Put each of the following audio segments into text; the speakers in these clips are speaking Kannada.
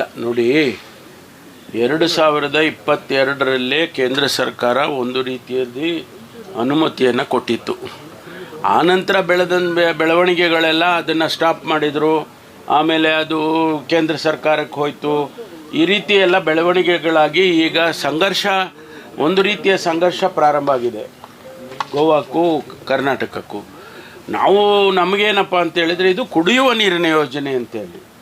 ನೋಡಿ. ಎರಡು ಸಾವಿರದ ಇಪ್ಪತ್ತೆರಡರಲ್ಲೇ ಕೇಂದ್ರ ಸರ್ಕಾರ ಒಂದು ರೀತಿಯಲ್ಲಿ ಅನುಮತಿಯನ್ನು ಕೊಟ್ಟಿತ್ತು. ಆನಂತರ ಬೆಳೆದ ಬೆಳವಣಿಗೆಗಳೆಲ್ಲ ಅದನ್ನು ಸ್ಟಾಪ್ ಮಾಡಿದರು. ಆಮೇಲೆ ಅದು ಕೇಂದ್ರ ಸರ್ಕಾರಕ್ಕೆ ಹೋಯಿತು. ಈ ರೀತಿ ಎಲ್ಲ ಬೆಳವಣಿಗೆಗಳಾಗಿ ಈಗ ಸಂಘರ್ಷ, ಒಂದು ರೀತಿಯ ಸಂಘರ್ಷ ಪ್ರಾರಂಭ ಆಗಿದೆ. ಗೋವಾಕ್ಕೂ, ಕರ್ನಾಟಕಕ್ಕೂ. ನಾವು ನಮಗೇನಪ್ಪ ಅಂತೇಳಿದರೆ ಇದು ಕುಡಿಯುವ ನೀರಿನ ಯೋಜನೆ ಅಂತೇಳಿ.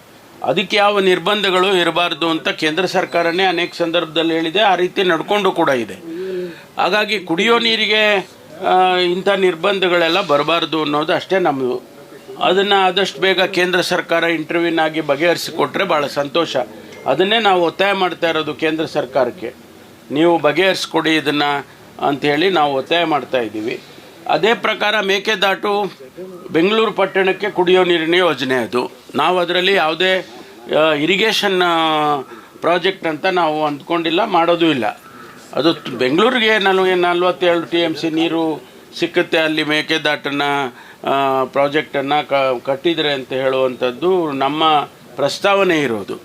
ಅದಕ್ಕೆ ಯಾವ ನಿರ್ಬಂಧಗಳು ಇರಬಾರ್ದು ಅಂತ ಕೇಂದ್ರ ಸರ್ಕಾರನೇ ಅನೇಕ ಸಂದರ್ಭದಲ್ಲಿ ಹೇಳಿದೆ. ಆ ರೀತಿ ನಡ್ಕೊಂಡು ಕೂಡ ಇದೆ. ಹಾಗಾಗಿ ಕುಡಿಯೋ ನೀರಿಗೆ ಇಂಥ ನಿರ್ಬಂಧಗಳೆಲ್ಲ ಬರಬಾರ್ದು ಅನ್ನೋದು ಅಷ್ಟೇ ನಮ್ಮದು ಅದನ್ನು ಆದಷ್ಟು ಬೇಗ ಕೇಂದ್ರ ಸರ್ಕಾರ ಇಂಟರ್ವ್ಯೂನ್ ಆಗಿ ಬಗೆಹರಿಸಿಕೊಟ್ರೆ ಭಾಳ ಸಂತೋಷ. ಅದನ್ನೇ ನಾವು ಒತ್ತಾಯ ಮಾಡ್ತಾ ಇರೋದು ಕೇಂದ್ರ ಸರ್ಕಾರಕ್ಕೆ. ನೀವು ಬಗೆಹರಿಸ್ಕೊಡಿ ಇದನ್ನು ಅಂಥೇಳಿ ನಾವು ಒತ್ತಾಯ ಮಾಡ್ತಾ ಇದ್ದೀವಿ. ಅದೇ ಪ್ರಕಾರ ಮೇಕೆದಾಟು ಬೆಂಗಳೂರು ಪಟ್ಟಣಕ್ಕೆ ಕುಡಿಯೋ ನೀರಿನ ಯೋಜನೆ ಅದು. ನಾವು ಅದರಲ್ಲಿ ಯಾವುದೇ ಇರಿಗೇಷನ್ ಪ್ರಾಜೆಕ್ಟ್ ಅಂತ ನಾವು ಅಂದ್ಕೊಂಡಿಲ್ಲ, ಮಾಡೋದು ಇಲ್ಲ. ಅದು ಬೆಂಗಳೂರಿಗೆ ನನಗೆ ನಲ್ವತ್ತೇಳು ಟಿ ಎಂ ಸಿ ನೀರು ಸಿಕ್ಕುತ್ತೆ, ಅಲ್ಲಿ ಮೇಕೆದಾಟನ್ನು ಪ್ರಾಜೆಕ್ಟನ್ನು ಕ, ಕಟ್ಟಿದರೆ ಅಂತ ಹೇಳುವಂಥದ್ದು ನಮ್ಮ ಪ್ರಸ್ತಾವನೆ ಇರೋದು.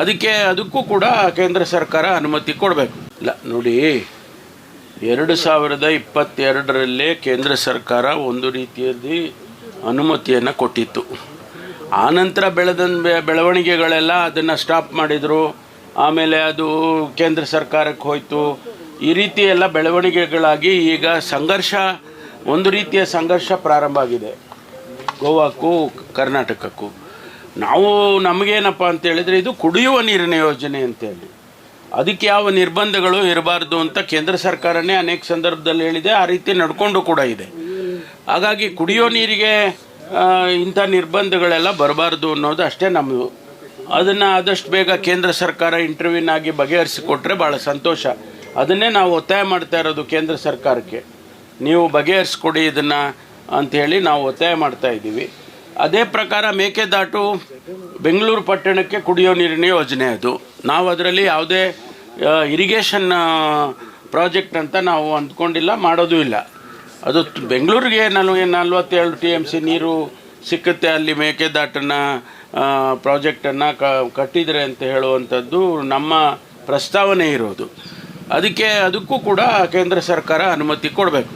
ಅದಕ್ಕೆ ಅದಕ್ಕೂ ಕೂಡ ಕೇಂದ್ರ ಸರ್ಕಾರ ಅನುಮತಿ ಕೊಡಬೇಕು. ಇಲ್ಲ, ನೋಡಿ. ಎರಡು ಸಾವಿರದ ಇಪ್ಪತ್ತೆರಡರಲ್ಲೇ ಕೇಂದ್ರ ಸರ್ಕಾರ ಒಂದು ರೀತಿಯಲ್ಲಿ ಅನುಮತಿಯನ್ನು ಕೊಟ್ಟಿತ್ತು. ಆನಂತರ ಬೆಳೆದ ಬೆಳವಣಿಗೆಗಳೆಲ್ಲ ಅದನ್ನು ಸ್ಟಾಪ್ ಮಾಡಿದರು. ಆಮೇಲೆ ಅದು ಕೇಂದ್ರ ಸರ್ಕಾರಕ್ಕೆ ಹೋಯಿತು. ಈ ರೀತಿ ಎಲ್ಲ ಬೆಳವಣಿಗೆಗಳಾಗಿ ಈಗ ಸಂಘರ್ಷ, ಒಂದು ರೀತಿಯ ಸಂಘರ್ಷ ಪ್ರಾರಂಭ ಆಗಿದೆ. ಗೋವಾಕ್ಕೂ, ಕರ್ನಾಟಕಕ್ಕೂ. ನಾವು ನಮಗೇನಪ್ಪ ಅಂತ ಹೇಳಿದ್ರೆ ಇದು ಕುಡಿಯುವ ನೀರಿನ ಯೋಜನೆ ಅಂತೇಳಿ. ಅದಕ್ಕೆ ಯಾವ ನಿರ್ಬಂಧಗಳು ಇರಬಾರ್ದು ಅಂತ ಕೇಂದ್ರ ಸರ್ಕಾರನೇ ಅನೇಕ ಸಂದರ್ಭದಲ್ಲಿ ಹೇಳಿದೆ. ಆ ರೀತಿ ನಡ್ಕೊಂಡು ಕೂಡ ಇದೆ. ಹಾಗಾಗಿ ಕುಡಿಯೋ ನೀರಿಗೆ ಇಂಥ ನಿರ್ಬಂಧಗಳೆಲ್ಲ ಬರಬಾರ್ದು ಅನ್ನೋದು ಅಷ್ಟೇ ನಮ್ಮದು ಅದನ್ನು ಆದಷ್ಟು ಬೇಗ ಕೇಂದ್ರ ಸರ್ಕಾರ ಇಂಟರ್ವ್ಯೂನ್ ಆಗಿ ಬಗೆಹರಿಸಿಕೊಟ್ರೆ ಭಾಳ ಸಂತೋಷ. ಅದನ್ನೇ ನಾವು ಒತ್ತಾಯ ಮಾಡ್ತಾ ಇರೋದು ಕೇಂದ್ರ ಸರ್ಕಾರಕ್ಕೆ. ನೀವು ಬಗೆಹರಿಸ್ಕೊಡಿ ಇದನ್ನು ಅಂಥೇಳಿ ನಾವು ಒತ್ತಾಯ ಮಾಡ್ತಾ ಇದ್ದೀವಿ. ಅದೇ ಪ್ರಕಾರ ಮೇಕೆದಾಟು ಬೆಂಗಳೂರು ಪಟ್ಟಣಕ್ಕೆ ಕುಡಿಯೋ ನೀರಿನ ಯೋಜನೆ ಅದು. ನಾವು ಅದರಲ್ಲಿ ಯಾವುದೇ ಇರಿಗೇಷನ್ ಪ್ರಾಜೆಕ್ಟ್ ಅಂತ ನಾವು ಅಂದ್ಕೊಂಡಿಲ್ಲ, ಮಾಡೋದು ಇಲ್ಲ. ಅದು ಬೆಂಗಳೂರಿಗೆ ನಲ್ವ ನಲ್ವತ್ತೇಳು ಟಿ ಎಂ ಸಿ ನೀರು ಸಿಕ್ಕುತ್ತೆ, ಅಲ್ಲಿ ಮೇಕೆದಾಟನ್ನು ಪ್ರಾಜೆಕ್ಟನ್ನು ಕ, ಕಟ್ಟಿದರೆ ಅಂತ ಹೇಳುವಂಥದ್ದು ನಮ್ಮ ಪ್ರಸ್ತಾವನೆ ಇರೋದು. ಅದಕ್ಕೆ ಅದಕ್ಕೂ ಕೂಡ ಕೇಂದ್ರ ಸರ್ಕಾರ ಅನುಮತಿ ಕೊಡಬೇಕು.